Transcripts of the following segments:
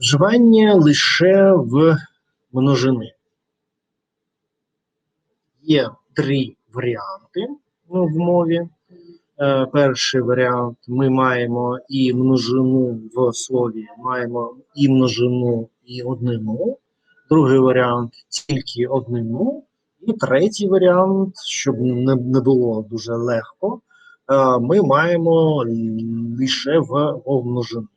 Вживання лише в множини. Є три варіанти ну, в мові. Е, перший варіант ми маємо і множину в слові, маємо і множину, і однину. Другий варіант тільки однину. І третій варіант, щоб не, не було дуже легко, е, ми маємо лише в множину.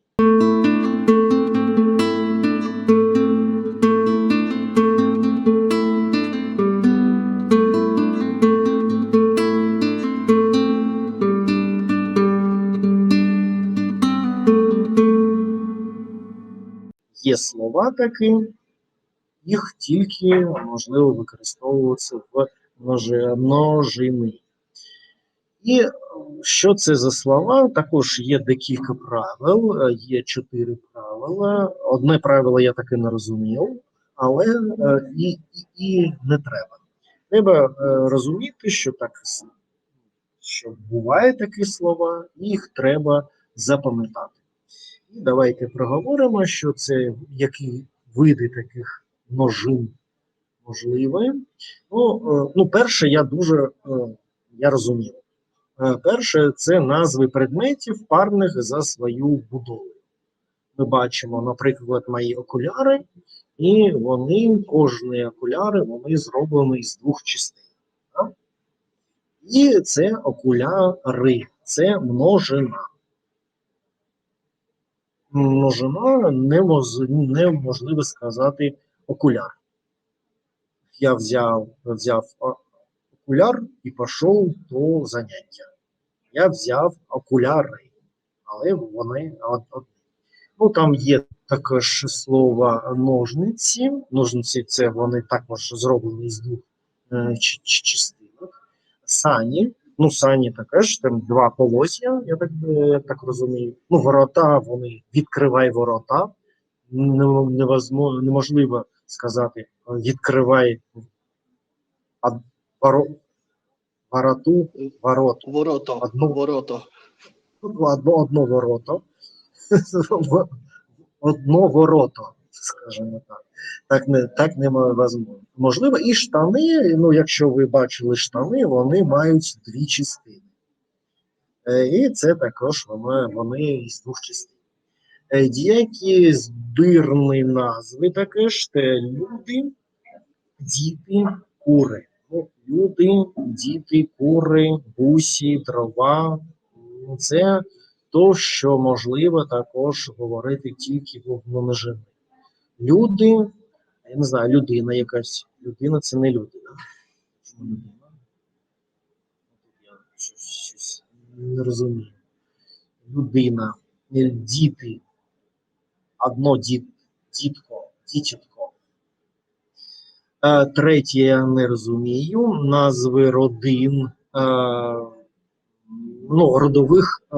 Слова такі, їх тільки можливо використовуватися в множи- множини. І е, що це за слова? Також є декілька правил, е, є чотири правила. Одне правило я таки не розумів, але е, і, і, і не треба. Треба розуміти, що так що бувають такі слова, їх треба запам'ятати. І давайте проговоримо, що це які види таких множин можливі. Ну, е, ну перше, я дуже е, я розумів. Е, Перше, це назви предметів парних за свою будову. Ми бачимо, наприклад, мої окуляри, і вони, кожні окуляри, вони зроблені з двох частин. І це окуляри, це множина. Множина неможливо сказати окуляр. Я взяв, взяв окуляр і пішов до заняття. Я взяв окуляри, але вони од- од- Ну, там є також слово ножниці. Ножниці це вони також зроблені з двох е, частинок. Сані. Ну, сані також там два полосся, я так, я так розумію. Ну, ворота, вони відкривай ворота. Невозможно, неможливо сказати відкривай а, воро, вороту, ворот. Ворота, Одну. ворота. Одно, одно ворото. Одно ворото, скажімо так. Так не так невозможно. Можливо, і штани, ну, якщо ви бачили штани, вони мають дві частини. Е, І це також вони, вони із двох частин. Е, Деякі збірні назви також це люди, діти, кури. Ну, люди, діти, кури, гусі, дрова. Це то, що можливо також говорити тільки в множині. Люди, я не знаю, людина якась. Людина це не людина. Чому людина? Я щось, щось не розумію. Людина, діти. Одно діт, дітко, дітятко. Е, Третє я не розумію. Назви родин. Е, ну, родових е,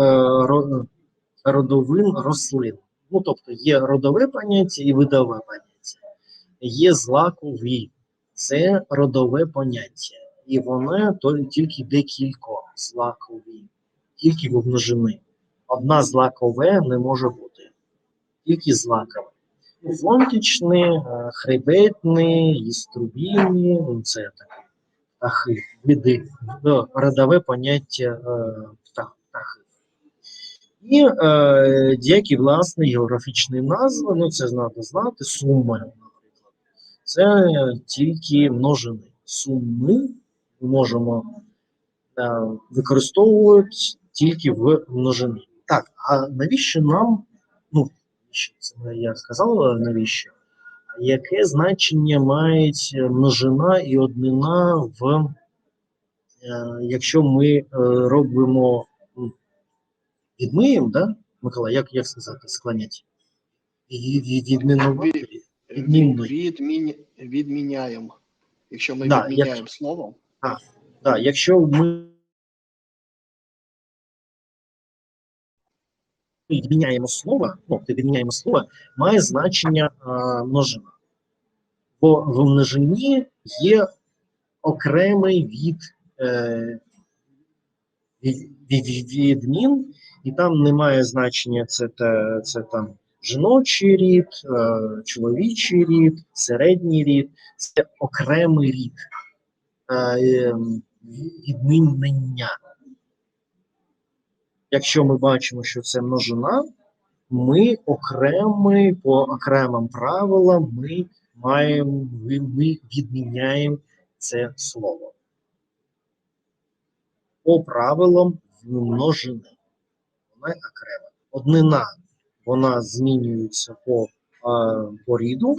родовин рослин. Ну, тобто є родове поняття і видове поняття. Є злакові, це родове поняття. І воно тільки декілька злакові, тільки в множини. Одна злакове не може бути, тільки злакове. Фонтичні, е, хребетні, іструбійні, ну, це таке птахи, види, родове поняття е, птахи. І е, деякі власні географічні назви, ну це треба знати, суми, наприклад. Це тільки множини. Суми ми можемо е, використовувати тільки в множині. Так, а навіщо нам, ну, це я сказав, навіщо? Яке значення мають множина і однина в, е, якщо ми е, робимо відмиємо, да? Микола, як, як сказати, склонять? Від- від- Відмінувати? Відмінно. Відмін... Відміняємо. Якщо ми Да, відміняємо як- слово, Да, якщо ми відміняємо слово, ну, відміняємо слово, має значення а, множина. Бо в множині є окремий від, е, від, від, від- відмін, і там немає значення це, те, це там жіночий рід, е, чоловічий рід, середній рід це окремий рід е, ем, відмінення. Якщо ми бачимо, що це множина, ми окремий по окремим правилам ми маємо, ми, відміняємо це слово. По правилам множини. Вона окрема. Однина вона змінюється по, е, по ріду,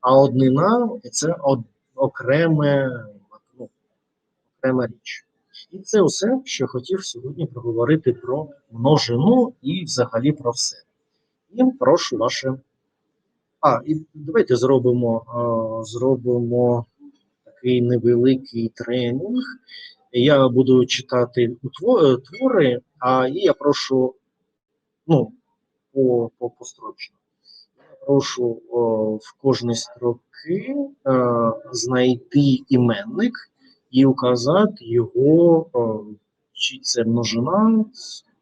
а однина це од, окреме, ну, окрема річ. І це все, що хотів сьогодні проговорити про множину і взагалі про все. І прошу ваше. А, і давайте зробимо, а, зробимо такий невеликий тренінг. Я буду читати е, твори, а і я прошу, ну, по, по, построчно. Я прошу о, в кожній строки е, знайти іменник і указати його, о, чи це множина,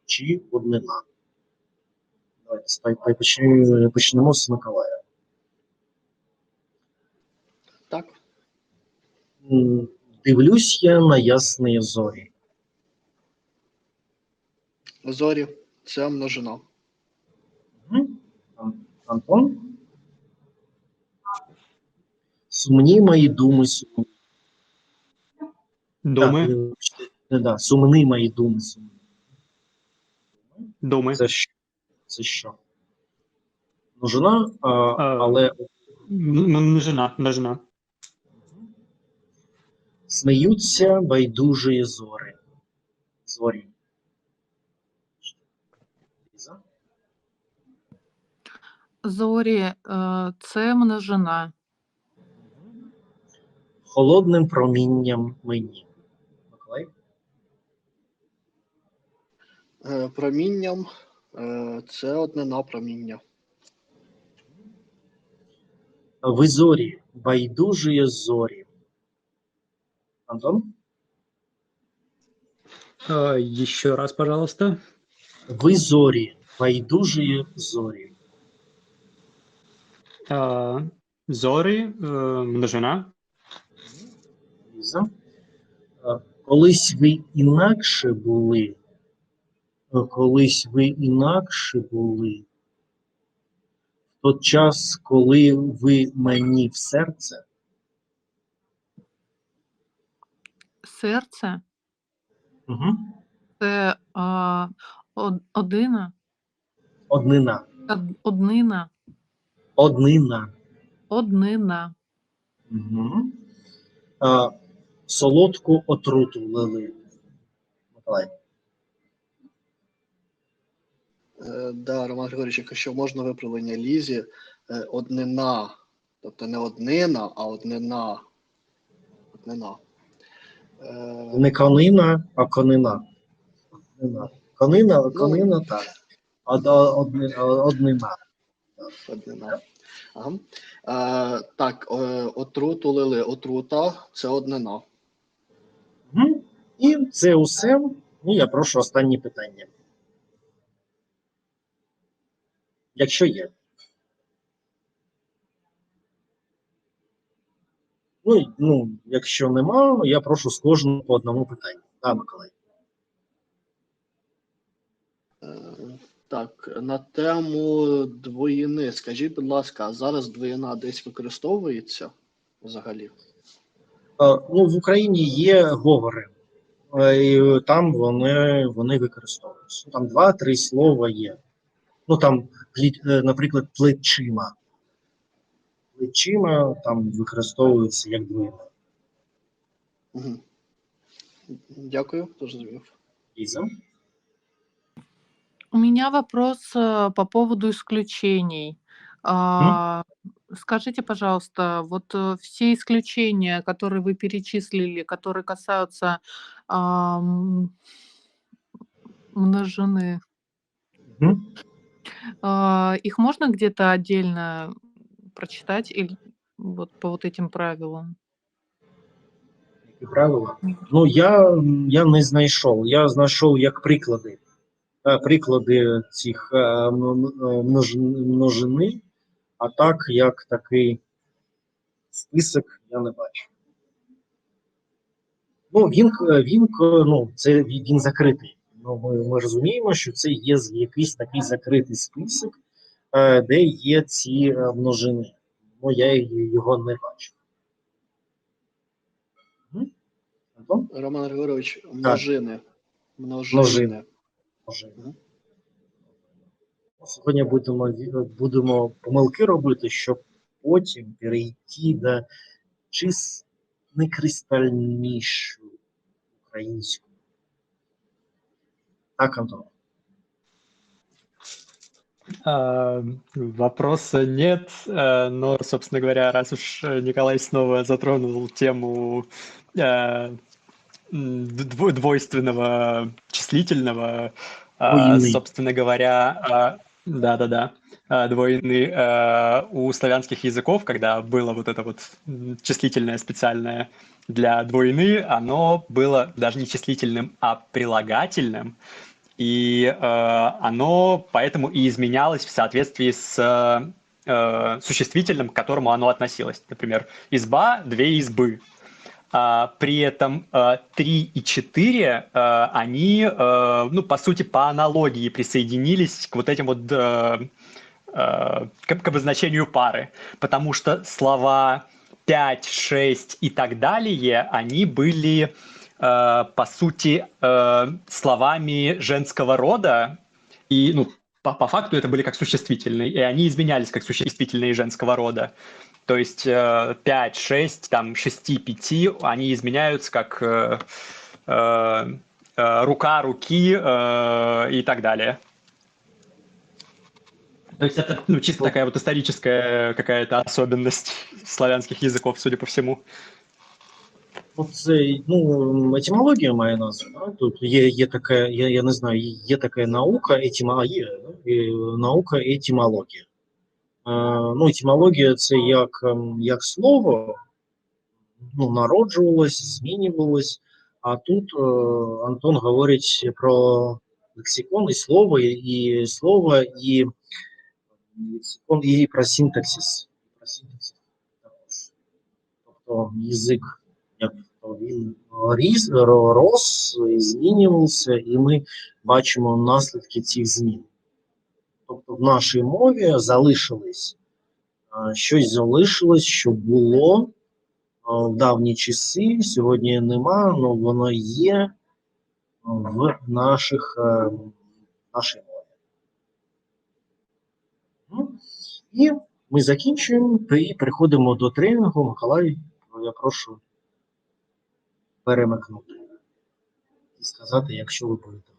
чи однина. Давайте почнемо, з Миколая. Так. Дивлюсь я на ясні зорі. Зорі це множина. Антон? Сумні мої думи сумні. Думи, Так, вибачте, не да, сумні мої думи сумні. думи, Це що? Це що? Множина, а, А. але множина, множина. сміються байдужі зори. Зорі. Зорі е, це множина. Холодним промінням мені. Миколай? Е, Промінням е, це однина проміння. Ви зорі, байдужі зорі. Антон? А, еще раз, пожалуйста. Ви зорі, байдужі зорі. А, Зори, э, множина. Е, Колись ви інакше були. Е, Колись ви інакше були. В той час, коли ви мені в серце, Серце угу. це а, од- одина, однина, од- однина, однина. однина. Угу. А, солодку отруту лили. Миколай. Е, Да, Роман Григорійович, якщо можна виправлення Лізі, е, однина, тобто не однина, а однина. Однина. Е, Не конина, а конина. Конина, конина, конина так. Од, одни, однина. Однина. Ага. Е, так, е, отруту лили. Отрута це однина. Угу. І це усе. Ну, я прошу останні питання. Якщо є. Ну, ну, якщо нема, я прошу з кожного по одному питанню. Так, Миколай. Е, Так, на тему двоїни. Скажіть, будь ласка, а зараз двоїна десь використовується взагалі? Е, Ну, в Україні є говори, е, і там вони, вони використовуються. Там два-три слова є. Ну там, е, наприклад, плечима. Плечима там використовується як. Угу. Дякую, зрозумів. Ліза. У меня вопрос э, по поводу исключений. А, Скажите, пожалуйста, вот э, все исключения, которые вы перечислили, которые касаются ам, множины, Мгм. а, их можно где-то отдельно прочитать или вот по вот этим правилам? Які правила? Ну, я, я не знайшов. Я знайшов як приклади. Е, приклади цих е, множини, а так як такий список я не бачу. Ну, він, е, він, ну, це він закритий. Ну, ми, ми розуміємо, що це є якийсь такий закритий список, де є ці множини. Ну, я його не бачу. Роман Григорович, множини. Множини. Множини. Може. Мгм. Сьогодні будемо, ві- будемо помилки робити, щоб потім перейти до чись найкристальнішу українську. Так, Антон. А, Вопроса нет, э, но, собственно говоря, раз уж э, Николай снова затронул тему э, м, дво- двойственного числительного, а, собственно говоря, а, да-да-да, а, двойны э, у славянских языков, когда было вот это вот числительное специальное для двойны, оно было даже не числительным, а прилагательным, и э, оно поэтому и изменялось в соответствии с э, существительным, к которому оно относилось. Например, изба, две избы. А, при этом э, 3 и 4, э, они, ну, по сути, по аналогии присоединились к вот этим вот к, обозначению пары, потому что слова 5, 6 и так далее, они были по сути, словами женского рода, и, ну, по, по факту это были как существительные, и они изменялись как существительные женского рода. То есть э, 5, 6, там, 6, 5, они изменяются как э, э, э, рука, руки э, и так далее. То есть это ну, чисто такая вот историческая какая-то особенность славянских языков, судя по всему. Ну, це ну, етимологія має назву. Да? Тут є, є така, я, я не знаю, є така наука, етимологія, да? і наука етимологія. Е, ну, етимологія це як, ем, як слово ну, народжувалось, змінювалось, а тут е, Антон говорить про лексикон і слово, і слово, і лексикон, і про синтаксис. Про синтаксис. Тобто язик як він ріс, рос, змінювався, і ми бачимо наслідки цих змін. В нашій мові залишилось щось залишилось, що було в давні часи, сьогодні нема, але воно є в наших, е, нашій мові. Ну, І ми закінчуємо і переходимо до тренінгу. Миколай, я прошу перемикнути і сказати, якщо ви будете